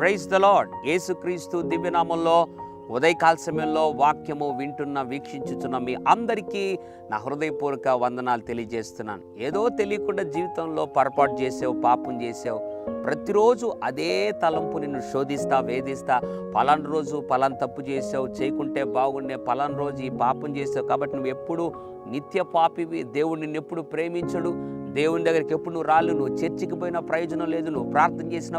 Praise the lord యేసుక్రీస్తు దివ్యనామంలో ఉదయకాల సమయంలో వాక్యము వింటున్న వీక్షించుతున్న మీ అందరికీ నా హృదయపూర్వక వందనాలు తెలియజేస్తున్నాను. ఏదో తెలియకుండా జీవితంలో పొరపాటు చేసావు పాపం చేసావు ప్రతిరోజు అదే తలంపు నిన్ను శోధిస్తా వేధిస్తా. పలాన్ రోజు పలాన్ తప్పు చేసావు చేయకుంటే బాగుండే. పలాన్ రోజు ఈ పాపం చేసావు కాబట్టి నువ్వు ఎప్పుడు నిత్య పాపివి. దేవుడు నిన్ను ఎప్పుడు ప్రేమించడు. దేవుని దగ్గరికి ఎప్పుడు నువ్వు రాళ్ళు నువ్వు చర్చికి పోయిన ప్రయోజనం లేదు. నువ్వు ప్రార్థన చేసిన